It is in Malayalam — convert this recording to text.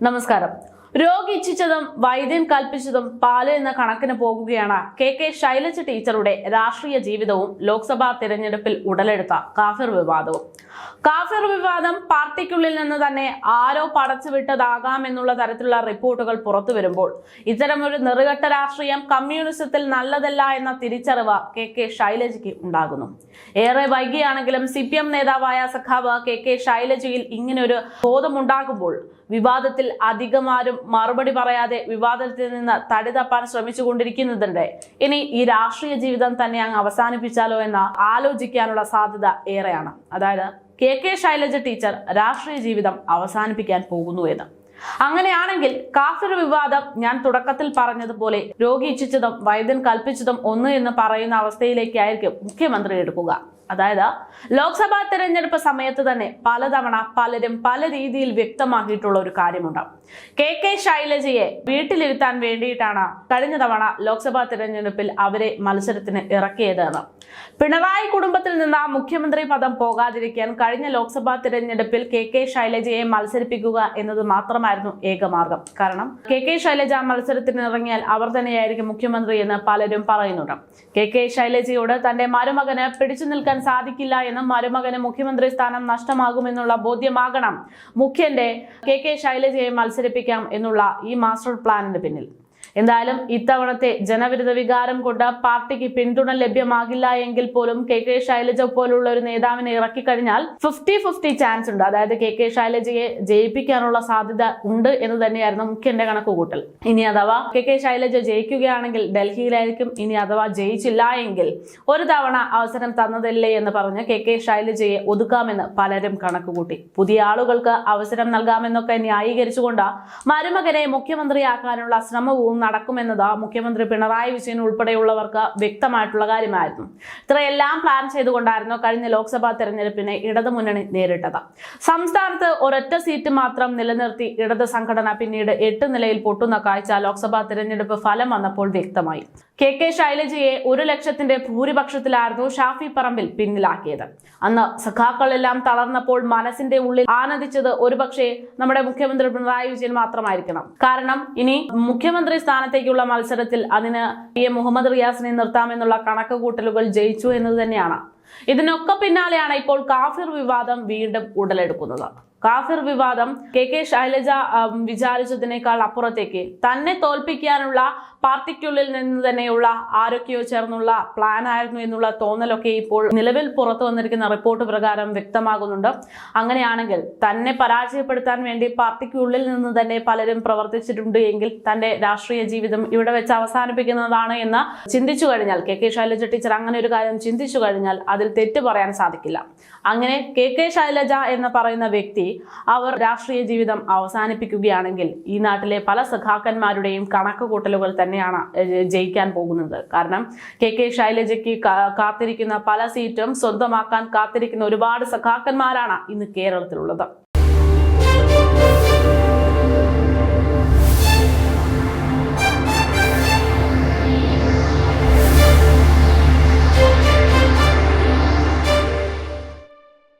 നമസ്കാരം രോഗി ഇച്ഛിച്ചതും വൈദ്യൻ കൽപ്പിച്ചതും പാൽ എന്ന കണക്കിന് പോകുകയാണ് കെ കെ ശൈലജ ടീച്ചറുടെ രാഷ്ട്രീയ ജീവിതവും ലോക്സഭാ തിരഞ്ഞെടുപ്പിൽ ഉടലെടുത്ത കാഫിർ വിവാദവും. കാഫിർ വിവാദം പാർട്ടിക്കുള്ളിൽ നിന്ന് തന്നെ ആരോ പടച്ചുവിട്ടതാകാം എന്നുള്ള തരത്തിലുള്ള റിപ്പോർട്ടുകൾ പുറത്തു വരുമ്പോൾ ഇത്തരമൊരു നെറുകെട്ട രാഷ്ട്രീയം കമ്മ്യൂണിസത്തിൽ നല്ലതല്ല എന്ന തിരിച്ചറിവ് കെ കെ ശൈലജയ്ക്ക് ഉണ്ടാകുന്നു. ഏറെ വൈകിയാണെങ്കിലും സി പി എം നേതാവായ സഖാവ് കെ കെ ശൈലജയിൽ ഇങ്ങനൊരു ബോധമുണ്ടാകുമ്പോൾ വിവാദത്തിൽ അധികമാരും മറുപടി പറയാതെ വിവാദത്തിൽ നിന്ന് തടി തപ്പാൻ ഇനി ഈ രാഷ്ട്രീയ ജീവിതം തന്നെ അങ്ങ് അവസാനിപ്പിച്ചാലോ എന്ന് ആലോചിക്കാനുള്ള സാധ്യത ഏറെയാണ്. അതായത് കെ കെ ശൈലജ ടീച്ചർ രാഷ്ട്രീയ ജീവിതം അവസാനിപ്പിക്കാൻ പോകുന്നു എന്ന്. അങ്ങനെയാണെങ്കിൽ കാഫിർ വിവാദം ഞാൻ തുടക്കത്തിൽ പറഞ്ഞതുപോലെ രോഗി ഇച്ഛിച്ചതും വൈദ്യൻ കൽപ്പിച്ചതും ഒന്ന് എന്ന് പറയുന്ന അവസ്ഥയിലേക്കായിരിക്കും മുഖ്യമന്ത്രി എടുക്കുക. അതായത് ലോക്സഭാ തെരഞ്ഞെടുപ്പ് സമയത്ത് തന്നെ പലതവണ പലരും പല രീതിയിൽ വ്യക്തമാക്കിയിട്ടുള്ള ഒരു കാര്യമുണ്ട് കെ കെ ശൈലജയെ വീട്ടിലിരുത്താൻ വേണ്ടിയിട്ടാണ് കഴിഞ്ഞ തവണ ലോക്സഭാ തെരഞ്ഞെടുപ്പിൽ അവരെ മത്സരത്തിന് ഇറക്കിയതെന്ന്. പിണറായി കുടുംബത്തിൽ നിന്ന് മുഖ്യമന്ത്രി പദം പോകാതിരിക്കാൻ കഴിഞ്ഞ ലോക്സഭാ തെരഞ്ഞെടുപ്പിൽ കെ കെ ശൈലജയെ മത്സരിപ്പിക്കുക എന്നത് മാത്രമായിരുന്നു ഏകമാർഗം. കാരണം കെ കെ ശൈലജ മത്സരത്തിന് ഇറങ്ങിയാൽ അവർ തന്നെയായിരിക്കും മുഖ്യമന്ത്രി എന്ന് പലരും പറയുന്നുണ്ട്. കെ കെ ശൈലജയോട് തന്റെ മരുമകന് പിടിച്ചു നിൽക്കാൻ സാധിക്കില്ല എന്നും മരുമകന് മുഖ്യമന്ത്രി സ്ഥാനം നഷ്ടമാകുമെന്നുള്ള ബോധ്യമാകണം. മുഖ്യന്റെ കെ കെ ശൈലജയെ മത്സരിപ്പിക്കാം എന്നുള്ള ഈ മാസ്റ്റർ പ്ലാനിന് പിന്നിൽ. എന്തായാലും ഇത്തവണത്തെ ജനവിരുദ്ധ വികാരം കൊണ്ട് പാർട്ടിക്ക് പിന്തുണ ലഭ്യമാകില്ല എങ്കിൽ പോലും കെ കെ ശൈലജ പോലുള്ള ഒരു നേതാവിനെ ഇറക്കിക്കഴിഞ്ഞാൽ ഫിഫ്റ്റി ഫിഫ്റ്റി ചാൻസ് ഉണ്ട്. അതായത് കെ കെ ശൈലജയെ ജയിപ്പിക്കാനുള്ള സാധ്യത ഉണ്ട് എന്ന് തന്നെയായിരുന്നു മുഖ്യന്റെ കണക്കുകൂട്ടൽ. ഇനി അഥവാ കെ കെ ശൈലജ ജയിക്കുകയാണെങ്കിൽ ഡൽഹിയിലായിരിക്കും. ഇനി അഥവാ ജയിച്ചില്ല എങ്കിൽ ഒരു തവണ അവസരം തന്നതല്ലേ എന്ന് പറഞ്ഞ് കെ കെ ശൈലജയെ ഒതുക്കാമെന്ന് പലരും കണക്കുകൂട്ടി. പുതിയ ആളുകൾക്ക് അവസരം നൽകാമെന്നൊക്കെ ന്യായീകരിച്ചുകൊണ്ട് മരുമകനെ മുഖ്യമന്ത്രിയാക്കാനുള്ള ശ്രമവും നടക്കുമെന്നത് മുഖ്യമന്ത്രി പിണറായി വിജയൻ ഉൾപ്പെടെയുള്ളവർക്ക് വ്യക്തമായിട്ടുള്ള കാര്യമായിരുന്നു. ഇത്രയെല്ലാം പ്ലാൻ ചെയ്തുകൊണ്ടായിരുന്നു കഴിഞ്ഞ ലോക്സഭാ തെരഞ്ഞെടുപ്പിനെ ഇടതുമുന്നണി നേരിട്ടത്. സംസ്ഥാനത്ത് ഒരൊറ്റ സീറ്റ് മാത്രം നിലനിർത്തി ഇടത് സംഘടന പിന്നീട് എട്ട് നിലയിൽ പൊട്ടുന്ന കാഴ്ച ലോക്സഭാ തെരഞ്ഞെടുപ്പ് ഫലം വന്നപ്പോൾ വ്യക്തമായി. കെ കെ ശൈലജയെ ഒരു ലക്ഷത്തിന്റെ ഭൂരിപക്ഷത്തിലായിരുന്നു ഷാഫി പറമ്പിൽ പിന്നിലാക്കിയത്. അന്ന് സഖാക്കളെല്ലാം തളർന്നപ്പോൾ മനസ്സിന്റെ ഉള്ളിൽ ആനന്ദിച്ചത് ഒരുപക്ഷെ നമ്മുടെ മുഖ്യമന്ത്രി പിണറായി വിജയൻ മാത്രമായിരിക്കണം. കാരണം ഇനി മുഖ്യമന്ത്രി സ്ഥാനത്തേക്കുള്ള മത്സരത്തിൽ അതിന് പി എം മുഹമ്മദ് റിയാസിനെ നിർത്താമെന്നുള്ള കണക്ക് കൂട്ടലുകൾ ജയിച്ചു എന്നത് തന്നെയാണ്. ഇതിനൊക്കെ പിന്നാലെയാണ് ഇപ്പോൾ കാഫിർ വിവാദം വീണ്ടും ഉടലെടുക്കുന്നത്. കാഫിർ വിവാദം കെ കെ ശൈലജ വിചാരിച്ചതിനേക്കാൾ അപ്പുറത്തേക്ക്. തന്നെ തോൽപ്പിക്കാനുള്ള പാർട്ടിക്കുള്ളിൽ നിന്ന് തന്നെയുള്ള ആരൊക്കെയോ ചേർന്നുള്ള പ്ലാൻ ആയിരുന്നു എന്നുള്ള തോന്നലൊക്കെ ഇപ്പോൾ നിലവിൽ പുറത്തു വന്നിരിക്കുന്ന റിപ്പോർട്ട് പ്രകാരം വ്യക്തമാകുന്നുണ്ട്. അങ്ങനെയാണെങ്കിൽ തന്നെ പരാജയപ്പെടുത്താൻ വേണ്ടി പാർട്ടിക്കുള്ളിൽ നിന്ന് തന്നെ പലരും പ്രവർത്തിച്ചിട്ടുണ്ട് എങ്കിൽ തന്റെ രാഷ്ട്രീയ ജീവിതം ഇവിടെ വെച്ച് അവസാനിപ്പിക്കുന്നതാണ് എന്ന് ചിന്തിച്ചു കഴിഞ്ഞാൽ കെ കെ ശൈലജ ടീച്ചർ അങ്ങനെ ഒരു കാര്യം ചിന്തിച്ചു കഴിഞ്ഞാൽ അതിൽ തെറ്റ് പറയാൻ സാധിക്കില്ല. അങ്ങനെ കെ കെ ശൈലജ എന്ന് പറയുന്ന വ്യക്തി അവർ രാഷ്ട്രീയ ജീവിതം അവസാനിപ്പിക്കുകയാണെങ്കിൽ ഈ നാട്ടിലെ പല സഖാക്കന്മാരുടെയും കണക്ക് കൂട്ടലുകൾ തന്നെയാണ് ജയിക്കാൻ പോകുന്നത്. കാരണം കെ കെ ശൈലജയ്ക്ക് കാത്തിരിക്കുന്ന പല സീറ്റും സ്വന്തമാക്കാൻ കാത്തിരിക്കുന്ന ഒരുപാട് സഖാക്കന്മാരാണ് ഇന്ന് കേരളത്തിലുള്ളത്.